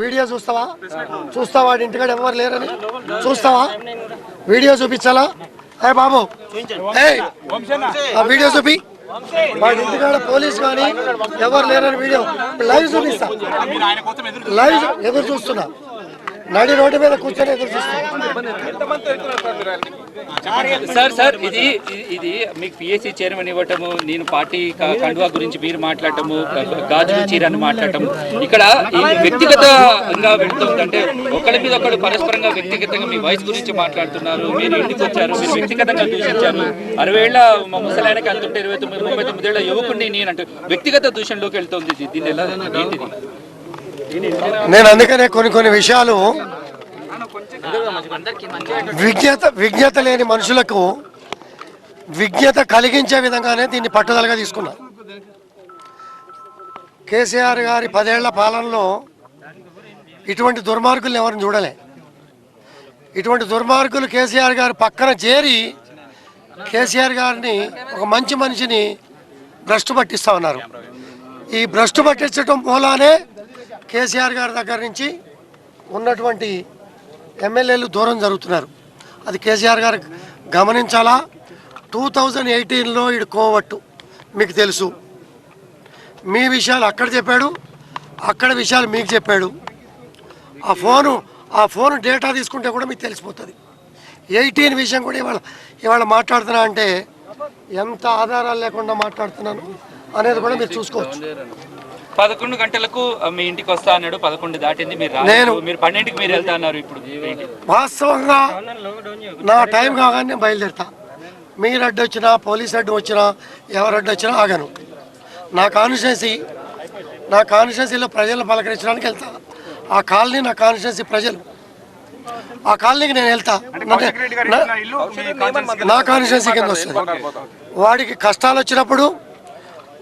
Video చూస్తావా? చూస్తావా? వాడి ఇంటికాడ ఎవరు లేరని? చూస్తావా? వీడియో చూపించాలా? అయ్య బాబు? ఆ వీడియో చూపి. వాడి ఇంటికాడ పోలీస్ కానీ ఎవరు లేరని వీడియో. లైవ్ చూపిస్తా. లైవ్ ఎదురు చూస్తున్నా. నడి రోడ్డు మీద కూర్చొని ఎదురు సార్ సార్ ఇది ఇది- మీకు పిఎస్సి చైర్మన్ ఇవ్వటము నేను పార్టీ కండువా గురించి మీరు మాట్లాడటము గ- గాజులు చీరని మాట్లాడటము. ఇక్కడ వ్యక్తిగతంగా పెడుతుందంటే ఒకరి మీద ఒకరు పరస్పరంగా వ్యక్తిగతంగా మీ వయసు గురించి మాట్లాడుతున్నారు. మీరు ఇంటికి వచ్చారు? మీరు వ్యక్తిగతంగా దూషించారు. అరవై ఏళ్ళ మా ముసలాయనకి అంతుంటే ఇరవై తొమ్మిది ముప్పై తొమ్మిది ఏళ్ళ యువకుడిని నేను అంటే వ్యక్తిగత దూషణలోకి వెళ్తుంది దీన్ని ఎలా ఏంటిది నేను అందుకనే కొన్ని కొన్ని విషయాలు విజ్ఞత విజ్ఞత లేని మనుషులకు విజ్ఞత కలిగించే విధంగానే దీన్ని పట్టుదలగా తీసుకున్నా. కేసీఆర్ గారి పదేళ్ళ పాలనలో ఇటువంటి దుర్మార్గులు ఎవరిని చూడలే. ఇటువంటి దుర్మార్గులు కేసీఆర్ గారి పక్కన చేరి కేసీఆర్ గారిని ఒక మంచి మనిషిని భ్రష్టు పట్టిస్తా ఉన్నారు. ఈ భ్రష్టు పట్టించడం మూలానే కేసీఆర్ గారి దగ్గర నుంచి ఉన్నటువంటి ఎమ్మెల్యేలు దూరం జరుగుతున్నారు. అది కేసీఆర్ గారు గమనించాలా? టూ థౌజండ్ ఎయిటీన్లో ఇడు కోవట్టు మీకు తెలుసు. మీ విషయాలు అక్కడ చెప్పాడు అక్కడ విషయాలు మీకు చెప్పాడు. ఆ ఫోను ఆ ఫోన్ డేటా తీసుకుంటే కూడా మీకు తెలిసిపోతుంది. ఎయిటీన్ విషయం కూడా ఇవాళ ఇవాళ మాట్లాడుతున్నా అంటే ఎంత ఆధారాలు లేకుండా మాట్లాడుతున్నాను అనేది కూడా మీరు చూసుకోవచ్చు. పదకొండు గంటలకు మీ ఇంటికి వస్తా అన్నాడు పదకొండు దాటింది మీరు. నేను- మీరు పన్నెండుకి మీరు వెళ్తా అన్నారు ఇప్పుడు? వాస్తవంగా నా టైం కాగానే బయలుదేరుతా. మీరు అడ్డు వచ్చినా పోలీస్ అడ్డు వచ్చినా ఎవరు అడ్డు వచ్చినా ఆగను. నా కాన్స్టిట్యున్సీ నా కాన్స్టిట్యున్సీలో ప్రజలను పలకరించడానికి వెళ్తా. ఆ కాలనీ నా కాన్స్టిట్యున్సీ ప్రజలు. ఆ కాలనీకి నేను వెళ్తా. నా కాన్స్టిట్యున్సీ కింద వస్తుంది. వాడికి కష్టాలు వచ్చినప్పుడు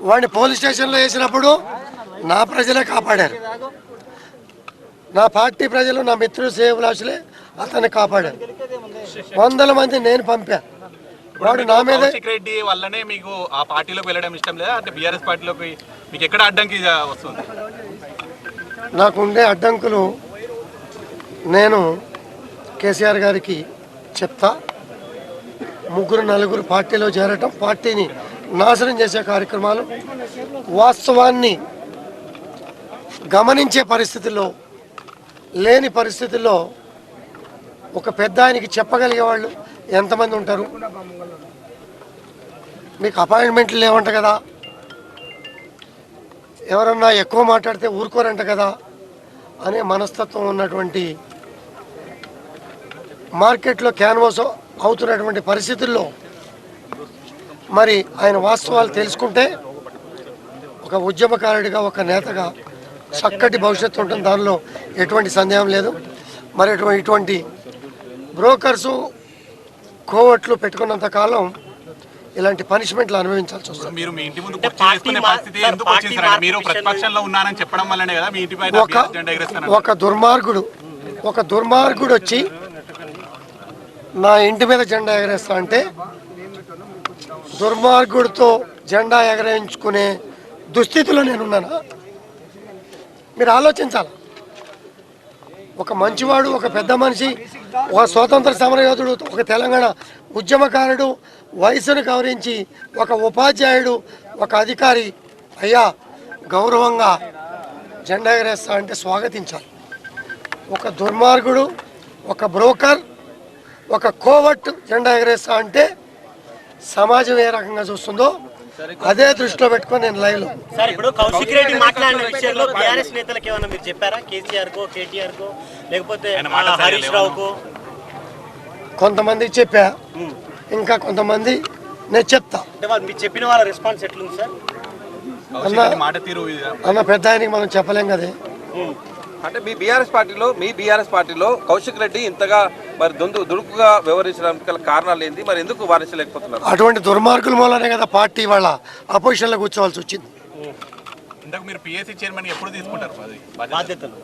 వాడిని పోలీస్ స్టేషన్లో వేసినప్పుడు నా ప్రజలే కాపాడారు. నా పార్టీ ప్రజలు నా మిత్రులు సేవలాసులే అతన్ని కాపాడారు. వందల మంది నేను పంపా. వాడు నా మీదే రెడ్డి వల్లనే మీకు ఆ పార్టీలోకి వెళ్ళడం ఇష్టం లేదా? అంటే బీఆర్ఎస్ పార్టీలోకి మీకు ఎక్కడ అడ్డంకి వస్తుంది? నాకు ఉండే అడ్డంకులు నేను కేసీఆర్ గారికి చెప్తా. ముగ్గురు నలుగురు పార్టీలో చేరటం పార్టీని నాశనం చేసే కార్యక్రమాలు వాస్తవాన్ని గమనించే పరిస్థితుల్లో లేని పరిస్థితుల్లో ఒక పెద్ద ఆయనకి చెప్పగలిగే వాళ్ళు ఎంతమంది ఉంటారు? మీకు అపాయింట్మెంట్లు లేవంట కదా? ఎవరన్నా ఎక్కువ మాట్లాడితే ఊరుకోరంట కదా? అనే మనస్తత్వం ఉన్నటువంటి మార్కెట్లో క్యాన్వాస్ అవుతున్నటువంటి పరిస్థితుల్లో మరి ఆయన వాస్తవాలు తెలుసుకుంటే ఒక ఉద్యమకారుడిగా ఒక నేతగా చక్కటి భవిష్యత్తు ఉంటుంది. దానిలో ఎటువంటి సందేహం లేదు. మరి ఇటువంటి బ్రోకర్సు కోవట్లు పెట్టుకున్నంత కాలం ఇలాంటి పనిష్మెంట్లు అనుభవించాల్సి వస్తుంది. మీరు మీ ఇంటి ముందు కుర్చీ వేసుకునే పరిస్థితి ఎందుకు వచ్చింది సార్ అంటే మీరు ప్రతిపక్షంలో ఉన్నారని చెప్పడం వల్లనే కదా మీ ఒక దుర్మార్గుడు ఒక దుర్మార్గుడు వచ్చి నా ఇంటి మీద జెండా ఎగరేస్తా అంటే దుర్మార్గుడితో జెండా ఎగరేయించుకునే దుస్థితిలో నేనున్నానా? మీరు ఆలోచించాలి. ఒక మంచివాడు ఒక పెద్ద మనిషి ఒక స్వాతంత్ర సమరయోధుడు ఒక తెలంగాణ ఉద్యమకారుడు వయసును గౌరవించి ఒక ఉపాధ్యాయుడు ఒక అధికారి అయ్యా గౌరవంగా జెండా ఎగరేస్తా అంటే స్వాగతించాలి. ఒక దుర్మార్గుడు ఒక బ్రోకర్ ఒక కోవట్ జెండా ఎగరేస్తా అంటే సమాజం ఏ రకంగా చూస్తుందో అదే దృష్టిలో పెట్టుకొని నేను లైవ్లో సార్ ఇప్పుడు కౌశిక్ రెడ్డి మాట్లాడిన విషయంలో బీఆర్ఎస్ నేతలకు ఏమైనా మీరు చెప్పారా? కేసీఆర్ కో కేటీఆర్ కో లేకపోతే హరీష్ రావు కో కొంతమందికి చెప్పా. ఇంకా కొంతమంది నేను చెప్తా. అంటే వాళ్ళు మీరు చెప్పిన వాళ్ళ రెస్పాన్స్ ఎట్లుంది సార్? మాట తీరు ఇది. అన్న పెద్ద ఆయనకి మనం చెప్పలేం కదే. అంటే మీ బీఆర్ఎస్ పార్టీలో మీ బీఆర్ఎస్ పార్టీలో కౌశిక్ రెడ్డి ఇంతగా మరి దొందు దుడుకుగా వ్యవహరించడానికి గల కారణాలు ఏంది? మరి ఎందుకు వారించలేకపోతున్నారు? అటువంటి దుర్మార్గుల మూలనే కదా పార్టీ వాళ్ళ అపోజిషన్లో కూర్చోవాల్సి వచ్చింది. ఇంతకు మీరు పిఎస్సీ చైర్మన్ ఎప్పుడు తీసుకుంటారు. బాధ్యతలు.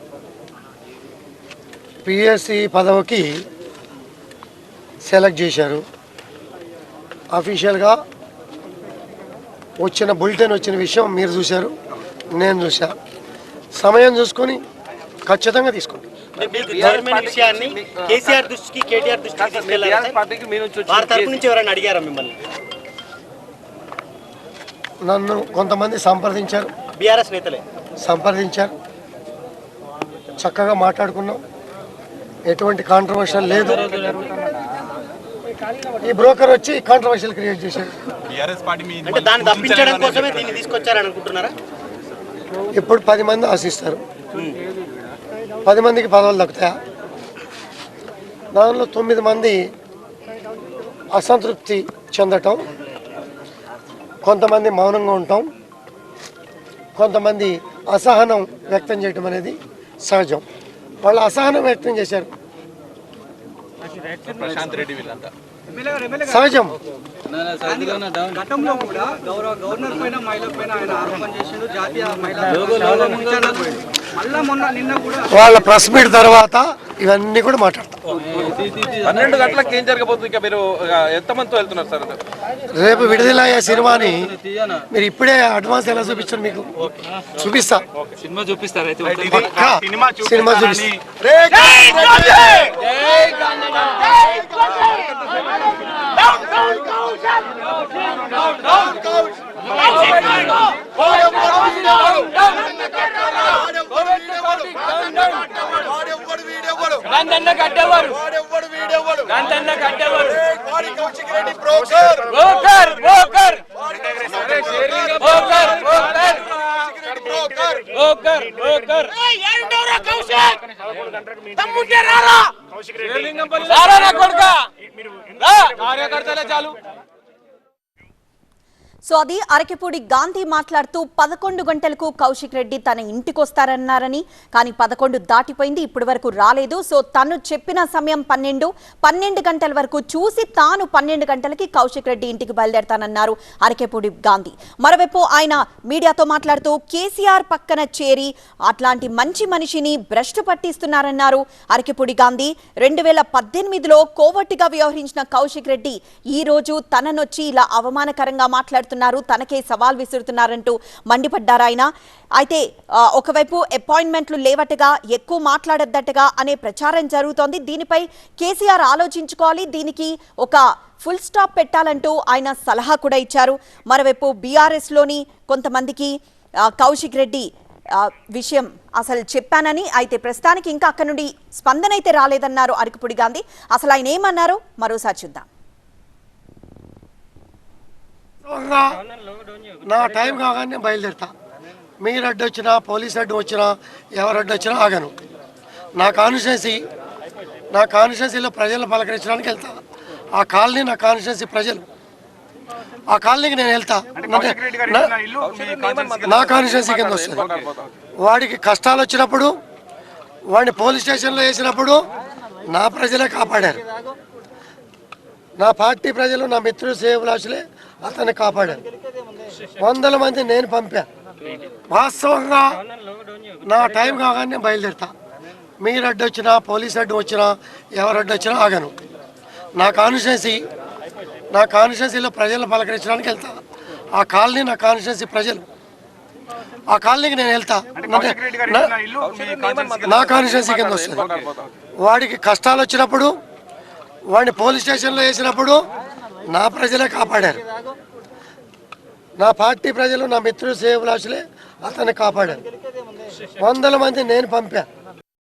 పిఎస్సి పదవికి సెలెక్ట్ చేశారు. అఫీషియల్గా వచ్చిన బులెటిన్ వచ్చిన విషయం మీరు చూశారు నేను చూసా సమయం చూసుకొని ఖచ్చితంగా తీసుకుంటాం. విషయాన్ని కేసీఆర్ దృష్టికి కేటీఆర్ దృష్టికి నుంచి వారి తరపు వచ్చిన నుంచి ఎవరైనా అడిగారా మిమ్మల్ని? నన్ను కొంతమంది సంప్రదించారు. బీఆర్ఎస్ నేతలే. సంప్రదించారు. చక్కగా మాట్లాడుకున్నాం. ఎటువంటి కాంట్రవర్షియల్ లేదు. ఈ బ్రోకర్ వచ్చి కాంట్రవర్షియల్ క్రియేట్ చేశాడు. బీఆర్ఎస్ పార్టీ మీ అంటే దాన్ని తప్పించడం కోసమే దీన్ని తీసుకొచ్చారని అనుకుంటున్నారా ఇప్పుడు పది మంది ఆశిస్తారు. పది మందికి పదవులు దక్కుతాయా? దానిలో తొమ్మిది మంది అసంతృప్తి చెందటం కొంతమంది మౌనంగా ఉంటాం కొంతమంది అసహనం వ్యక్తం చేయటం అనేది సహజం. వాళ్ళు అసహనం వ్యక్తం చేశారు. సహజం. గతంలో కూడా గవర్నర్ పైన మహిళ పైన ఆయన ఆరోపణ చేసిండు. జాతీయ మహిళా మళ్ళా మొన్న నిన్న కూడా వాళ్ళ ప్రెస్ మీట్ తర్వాత ఇవన్నీ కూడా మాట్లాడతాం పన్నెండు గంటలకు ఏం జరగబోతుంది ఇంకా మీరు ఎంతమందితో వెళ్తున్నారు సార్ రేపు విడుదలయ్యే సినిమాని మీరు ఇప్పుడే అడ్వాన్స్ ఎలా చూపించారు మీకు చూపిస్తా సినిమా చూపిస్తారు అయితే పక్కా సినిమా సినిమా చూపిస్తారని చూపిస్తా సో అది అరకిపూడి గాంధీ మాట్లాడుతూ పదకొండు గంటలకు కౌశిక్ రెడ్డి తన ఇంటికి వస్తారన్నారని కానీ పదకొండు దాటిపోయింది ఇప్పటి వరకు రాలేదు. సో తను చెప్పిన సమయం పన్నెండు పన్నెండు గంటల వరకు చూసి తాను పన్నెండు గంటలకి కౌశిక్ రెడ్డి ఇంటికి బయలుదేరతానన్నారు అరకెపూడి గాంధీ. మరోవైపు ఆయన మీడియాతో మాట్లాడుతూ కేసీఆర్ పక్కన చేరి అట్లాంటి మంచి మనిషిని భ్రష్టు పట్టిస్తున్నారన్నారు అరకిపూడి గాంధీ. రెండు వేల పద్దెనిమిదిలో కోవట్టుగా వ్యవహరించిన కౌశిక్ రెడ్డి ఈ రోజు తననొచ్చి ఇలా అవమానకరంగా మాట్లాడుతూ మాట్లాడుతున్నారు తనకే సవాల్ విసురుతున్నారంటూ మండిపడ్డారు ఆయన. అయితే ఒకవైపు అపాయింట్మెంట్లు లేవటగా ఎక్కువ మాట్లాడద్దటగా అనే ప్రచారం జరుగుతోంది. దీనిపై కేసీఆర్ ఆలోచించుకోవాలి దీనికి ఒక ఫుల్ స్టాప్ పెట్టాలంటూ ఆయన సలహా కూడా ఇచ్చారు. మరోవైపు బీఆర్ఎస్లోని కొంతమందికి కౌశిక్ రెడ్డి విషయం అసలు చెప్పానని అయితే ప్రస్తుతానికి ఇంకా అక్కడ నుండి స్పందన అయితే రాలేదన్నారు అరకుపుడి గాంధీ. అసలు ఆయన ఏమన్నారు? మరోసారి చూద్దాం. నా టైం కాగానే బయలుదేరుతా. మీరు అడ్డు వచ్చినా పోలీస్ అడ్డు వచ్చినా ఎవరు అడ్డు వచ్చినా ఆగను. నా కాన్స్టిట్యున్సీ నా కాన్స్టిట్యున్సీలో ప్రజలను పలకరించడానికి వెళ్తా. ఆ కాలనీ నా కాన్స్టిట్యున్సీ ప్రజలు. ఆ కాలనీకి నేను వెళ్తా. నా- నా కాన్స్టిట్యున్సీ కింద వస్తుంది. వాడికి కష్టాలు వచ్చినప్పుడు వాడిని పోలీస్ స్టేషన్లో వేసినప్పుడు నా ప్రజలే కాపాడారు. నా పార్టీ ప్రజలు నా మిత్రులు సేవలాసులే అతన్ని కాపాడారు వందల మంది నేను పంపా. వాస్తవంగా నా టైం కాగానే బయలుదేరుతా. మీరు అడ్డు వచ్చినా పోలీస్ అడ్డు వచ్చినా ఎవరు అడ్డు వచ్చినా ఆగను. నా కాన్స్టిట్యున్సీ నా కాన్స్టిట్యున్సీలో ప్రజలను పలకరించడానికి వెళ్తా. ఆ కాలనీ నా కాన్స్టిట్యున్సీ ప్రజలు. ఆ కాలనీకి నేను వెళ్తా. నా- నా కాన్స్టిట్యున్సీ కింద వస్తుంది. వాడికి కష్టాలు వచ్చినప్పుడు వాడిని పోలీస్ స్టేషన్లో వేసినప్పుడు నా ప్రజలే కాపాడారు. నా పార్టీ ప్రజలు నా మిత్రులు సేవలాసులే అతన్ని కాపాడారు. వందల మంది నేను పంపాను